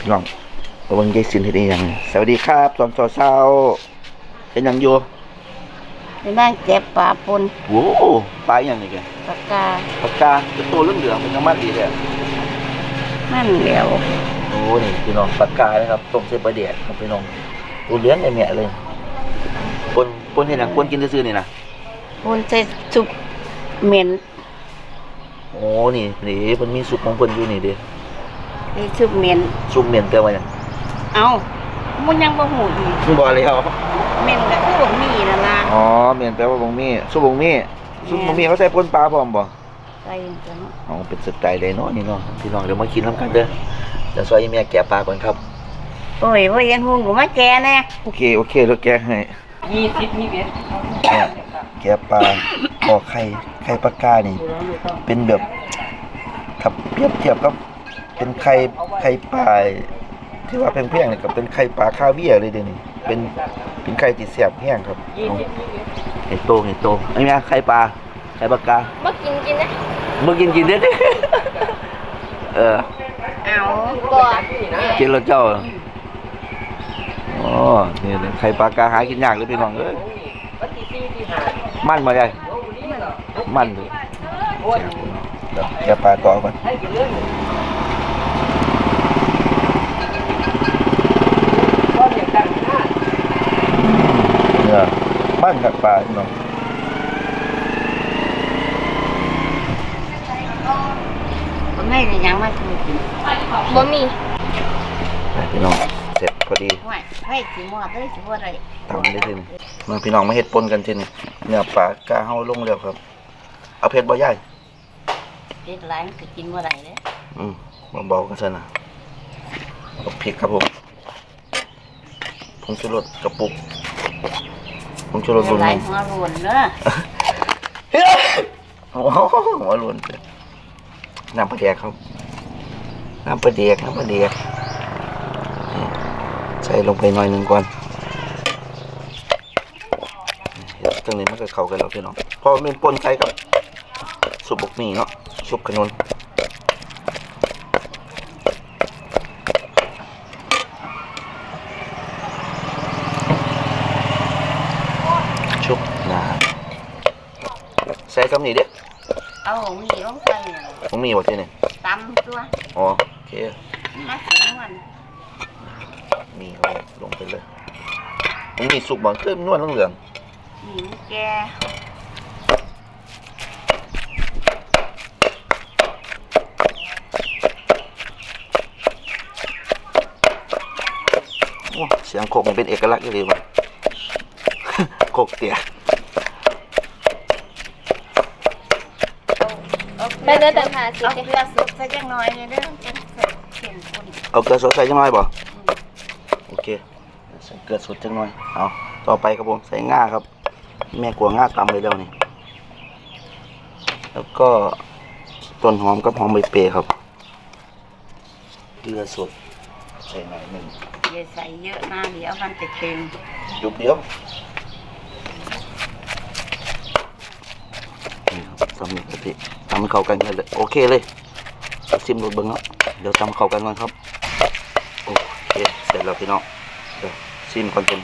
พี่น้องระวังยายสินเฮ็ดอีหยังสวัสดีครับตอนเช้าๆเป็นหยังอยู่ไปนั่งเก็บปลาปนโว้ปลาอหยังนี่แกปากกาปากกาเป็นตัวเหลืองๆเป็นน้ำมันดีเลยนั่นเดียวโอ้นี่พี่น้องปากกานะครับต้มเส้นปลาเดียดครับพี่น้องตัวเหลืองแม่ๆเลยปนปนเฮ็ดหยังปนกินซื่อๆนี่นะปนใส่ซุปเหม็นโอ้นี่นี่มันมีสุกของเพิ่นอยู่นี่เด้ ไอ้ซุปเหม็นซุปเหม็นแปลว่าหยังเอามันยังบ่หูอีกคือบ่แล้วเหม็นก็คือบ่มีนั่นล่ะอ๋อเหม็นแปลว่าบ่มีซุปบ่มีซุปบ่มีเขาใส่ปนปลาพร้อมบ่ใส่จังเนาะเอาเป็นสไตล์ไดโน่นี่เนาะพี่น้องเดี๋ยวมากินน้ำกันเด้อเดี๋ยวซอยแม่แกะปลาก่อนครับ โอ้ยบ่ยังหุงกูมาแกแน่โอเคโอเคแล้วแกะให้ยี่สิบนี่เบ็ดเนี่ยแกะปลาขอไข่ไข่ปลากานี่ เป็นแบบถ้าเปรียบเทียบกับ เป็นไข่ไข่ปลาที่ว่าแพงๆเนี่ยก็เป็นไข่ปลาคาเวียร์เลยเดี๋ยวนี้เป็นเป็นไข่ที่แซ่บแห้งครับเอาเห็ดโตเห็ดโตไอ้แม่ไข่ปลาไข่ปลากาบ่กินกินนะมึงกินกินเด้อเออเอาบ่กินแล้วเจ้าอ๋อนี่เลยไข่ปลากาหากินยากเลยพี่น้องเอ้ยมันมาได้มันเลยเดี๋ยวแกะปลาต่อก่อน เนี่ยมันกับปลาพี่น้องบ่ไม่ได้ยังมาคือกินบ่มีไปพี่น้องเสร็จพอดีห้วยไผสิหมอดเลยสิบ่ได้ทำได้ทีนี้มาพี่น้องมาเฮ็ดปนกันทีนี้เนื้อปลากาเฮาลงแล้วครับ เอาเผ็ดบ่ใหญ่เฮ็ดหลายมันก็กินบ่ได้เด้อืมเบาๆกันซะนะเอาพริกครับผมผงชูรสกระปุก ผงชูรสบนหลามืยอหัวโลนเด้อโอ้โหหัวหล่นเลยน้ำปลาแดกครับน้ำปลาแดกน้ำปลาแดกนี่ใส่ลงไปหน่อยหนึ่งก่อนเดี๋ยวตรงนี้มันก็เข้ากันแล้วพี่น้องเพราะมันเป็นปนใส่กับสุบบกหมี่เนาะสุบขนุน ชุบนะใส่คำนี้เด้เอาหมีลงไปเนี่ยผมมีหมดที่นี่ตำตัวอ๋อโอเคมาสินวนมีเอาลงไปเลยผมมีสุกบางเติมนวดเหลืองหมีแกๆโอ้เสียงโคกมันเป็นเอกลักษณ์เลยว่ะโคกเตี๋ย ไปเดินแต่หาสิเอาเกลือสุกใส่จังหน่อยเนี่ยเด้อจังเข้มข้นเอาเกลือสดใส่จังหน่อยบ่โอเคใส่เกลือสดจังหน่อยเอาต่อไปครับผมใส่ง่าครับ แม่กลัวง่าตำเลยแล้วนี่แล้วก็ต้นหอมกับหอมใบเปรย์ครับเกลือสดใส่หน่อยหนึ่งอย่าใส่เยอะนะเดี๋ยวมันจะเค็มยุบเดียวนี่ครับตำนี่กะทิตำ ให้เข้ากันเลยโอเคเลยเอาซิมรสเบิ้งเนาะเดี๋ยวตำเข้ากันก่อนครับโอเคเสร็จแล้วพี่น้องเดี๋ยวซิมก่อนเป็น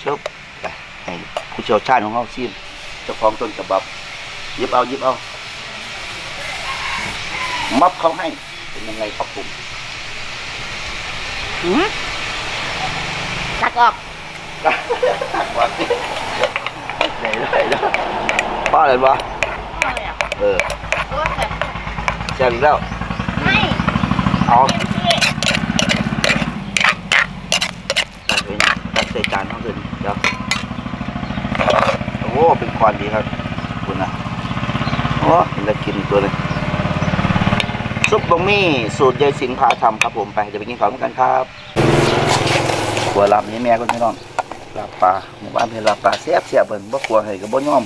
เชิบไปให้ผู้เชี่ยวชาญของเราซิมเจ้าของต้นฉบับหยิบเอาหยิบเอามับเขาให้เป็นยังไงครับผมหืมตักออกตักว่าสิไหนเลยนะป้าอะไรวะ เอาเลยอะเออตัวแบบแช่อีกแล้วไม่เอาเต็มที่ตักไปตักใส่จานเท่าเดิมเดี๋ยวโอ้โหเป็นควันดีครับขอบคุณนะโอ้เห็นแล้วกินตัวเลยซุปบะหมี่สูตรยายสิงห์พาทำครับผมไปเดี๋ยวไปกินข้าวด้วยกันครับขัวลาบนี่แม่คนพี่น้องลาบปลาหมู่บ้านเป็นลาบปลาแซ่บแซ่บเบิ่นบ่ขัวให้กับบ่ย่อม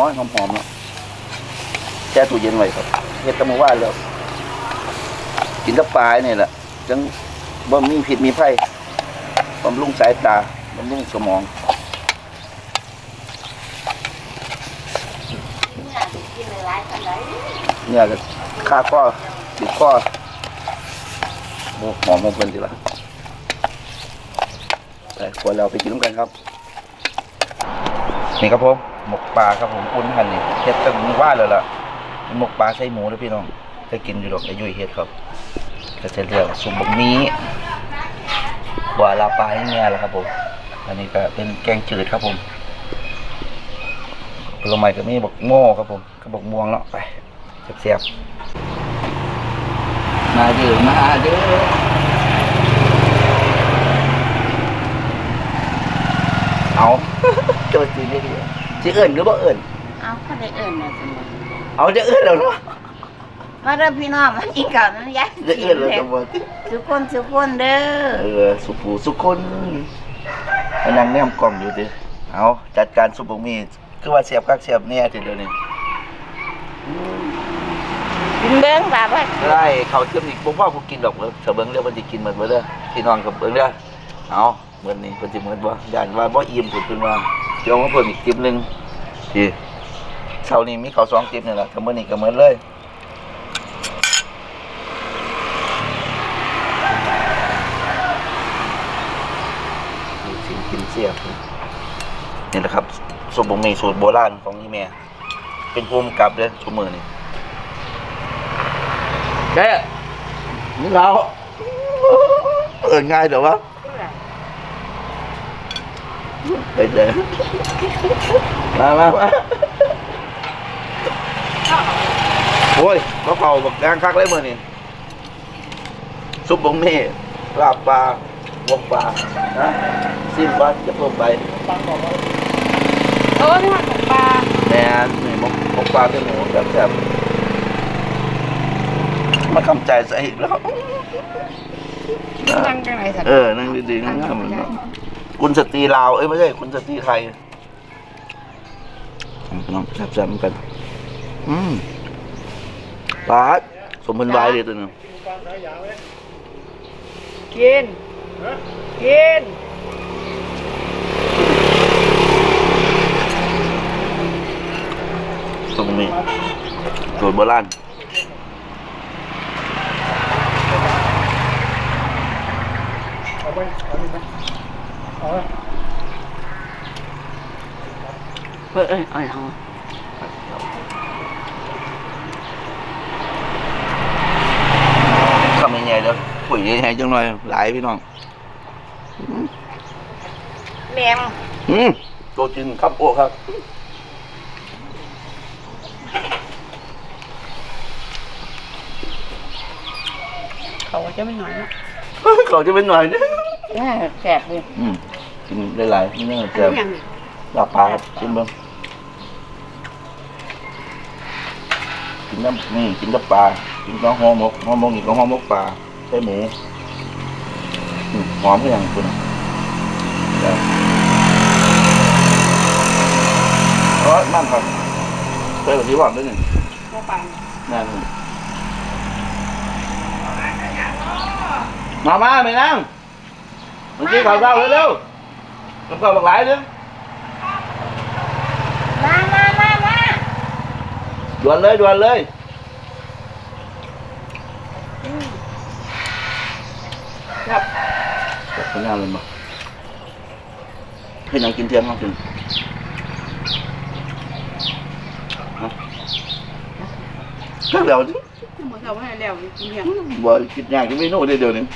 ขัวให้น้อยหอมเนาะแช่ตู้เย็นไว้ครับเฮ็ดตะมื้อวานแล้วกินกับปลาเนี่ยแหละจังบ่มีผิดมีไผ่บำรุงสายตาบำรุงสมองเนี่ยกินหลายๆกันได้เนี่ยก็ข้าข้อติดข้อโอ้หอมมงคลทีละไปควรเราไปกินน้ำกันครับ นี่ครับผม หมกปลาครับผมอุ่นหันนี่เฮ็ดตั้งมือว่าเลยล่ะหมกปลาใส่หมูด้วยพี่น้องเคยกินอยู่ดอกอยุ่ยเฮ็ดครับก็จะเรียกว่าสุ่มบะหมี่บัวลาปลาให้เงี้ยแหละครับผมอันนี้ก็เป็นแกงจืดครับผมผลไม้ก็มีบักโม่ครับผมกับบกม่วงเนาะไปเสียบๆมาเด้อมาเด้อเอา โจทย์จีนได้ ดีจีเอิญหรือบ่เอิญเอาเขาได้เอิ้นน่ะจังว่าเอาจะเอิญแล้วเนาะมาเด้อพี่น้องมากินข้าวน้ำยาจะเอิญแล้วจะบ่ทุกคนทุกคนเด้อเออสุปูสุคนไปนั่งแนมกล่องอยู่ดิเอาจัดการสุปมีคือว่าเสียบคักเสียบเนี่ยทีเดียวนี่กินเบิ้งบาบ่ได้เขาเชื่อมอีกผมว่าผมกินดอกเบิ้งเสเบิ้งเรียกมันจะกินเหมือนเบิ้งเด้อพี่น้องกับเบิ้งเด้อเอาเหมือนนี่เพิ่นสิเหมือนบ่ย่านว่าบ่อิ่มผมเพิ่นว่า เดี๋ยวมาเพิ่มอีกติ๊บหนึงดีเช้านี้มีข้าวสองติ๊บนี่แหละถ้ามื้อนี้ก็เหมือนเลยดูสิกินเสียบนี่แหละครับสุบะหมี่สูตรโบราณของนี่แม่เป็นภูมิกับเด้อชั่วมือนี่แกนี่เราเออง่ายเดี๋ยววะ ไปเดี๋ยวมามามาโอ้ยเขาเผาบักแดงคักเลยมือนี่ซุปบงเม่ลาบปลาวงปลานะสิ้นวัดจะเพิ่มไปโอ้ยทอดของปลาแน่นี่มกมกปลาเป็นหมูแบบแบบมาคำใจใส่อีกแล้ว นั่งจังไหนสักเออ นั่งดีๆนั่งงามเหมือนกัน คุณสตรีลาว เอ้ยไม่ใช่คุณสตรีไทยน้องแซ่บๆเหมือนกันอืมปาดสมพันธ์วายเลยตัวหนึงกินกินตรงนี้สูตรโบราณ เพิ่นเอ้ยเอ้ยเฮาทำยังไงเด้อปุ๋ยยังไงจังหน่อยหลายพี่น้องแมงอืมโตจริงครับโอ้ครับเขาจะไม่หน้อยนะเขาจะเป็นหน่อยนึงแม่แซ่บเลยอืมกินได้หลายนี่น่าอัจะ ลาบปลาครับกินเบ้างกินน้ำนี่กินน้ำปลากินน้ำห่อหมกห่อหมกอีกก็ห่อหมกปลาใส่หมูอืมหอมก็อย่างคุณเดี๋ยวเออนั่นครับเคยแบบที่ว่าด้วยนี่บ่ปังนั่นมามาไม่นั่งเมื่อกี้ข่าวเศร้าเร็วๆกับข้าวหลากหลายเด้อ มามามามา ด่วนเลยด่วนเลยครับจับคนงานเลยมาให้นางกินเทียนมากินฮะข้าวเหลวดิหมดเอาไว้แล้วกินยังบ่กินยากกินเมนูเดียวเดียวนึง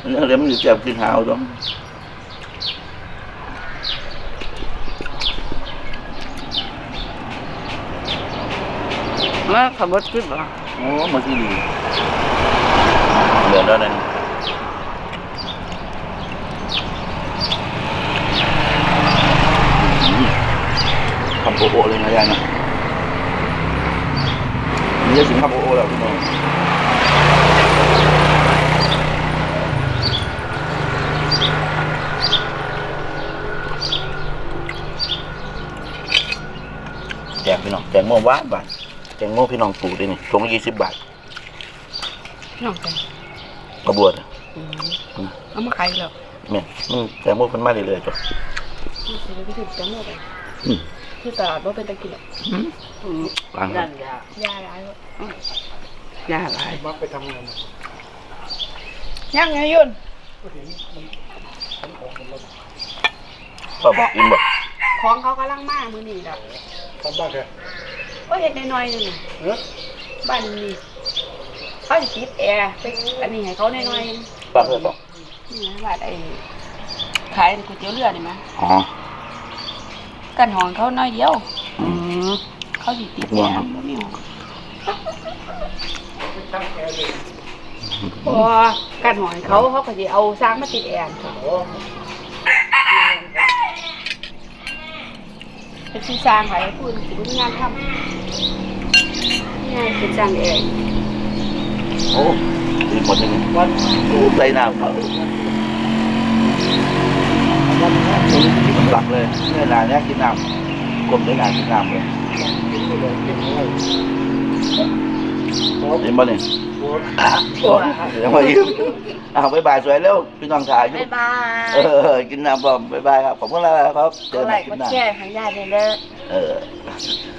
อันนี้เดี๋ยวมันจะเจ็บกินหาวต้อง มาขับรถขึ้นบ่โอ้มาที่ดีเหลือแล้วนั่นคำโอโอเลยนะยายนะนี่จะถึงคำโอโอแล้วพี่น้องแจกพี่น้องแจกโม่หวานบาท แจกโม่พี่น้องปลูกด้วยนี่ถุงยี่สิบบาทน้องกันกระบวดอะเอามาขายแล้วแม่นมันแจกโม่เพิ่นมาเรื่อยๆจ้ะสิไปถึงจะหมดเลยอืมที่ตลาดบ่เป็นตะกินหรอกฟังครันั่บนยายาหลายบ่ยาหลายมักไปทำงานยังไงยุ่นพ่อบอกกินบอกของเขากำลังมามื้อนี้ดอกทำบ้านแค่ ก็เฮ็ดน้อยๆนึงเออบ้านนี้เขาสิติดแอร์ไปอันนี้ให้เขาน้อยป้าเพื่อนบอกๆนี่นะบ้านไอ้ขายก๋วยเตี๋ยวเรือนี่มั้ยอ๋อกันหองเขาน้อยเดียว อืมเขาสิติดห่แอวงร์ครับบ่มีหรอกเพราะว่ากันหอยเขาเขาก็สิเอาสร้างมาติดแอร์ค่ะโอ้เป็นที่สร้างให้พูดสิบ่มีงานทำนี่ไงเป็นสร้างแอร์โอ้ดีหมดยังไงวันโอ้ใส่น้ำเขาวันนี้กินหลักเลยเมื่อนานเนี้ยกินน้ำกลมได้นานกินน้ำเลยกินไปเลยกินไปเลยโอ้เห็นบ่เนี่ยโหโอ้เดี๋ยวมายิ้มอ้าวบ๊ายบายสวยเร็วพี่น้องถ่ายอยู่บ๊ายบายเออกินน้ำบ่มบ๊ายบายครับขอบคุณแล้วครับเจกอดกันไลใหม่ค์คกลิปดหน้าแชร์ให้ยายเด้อเออ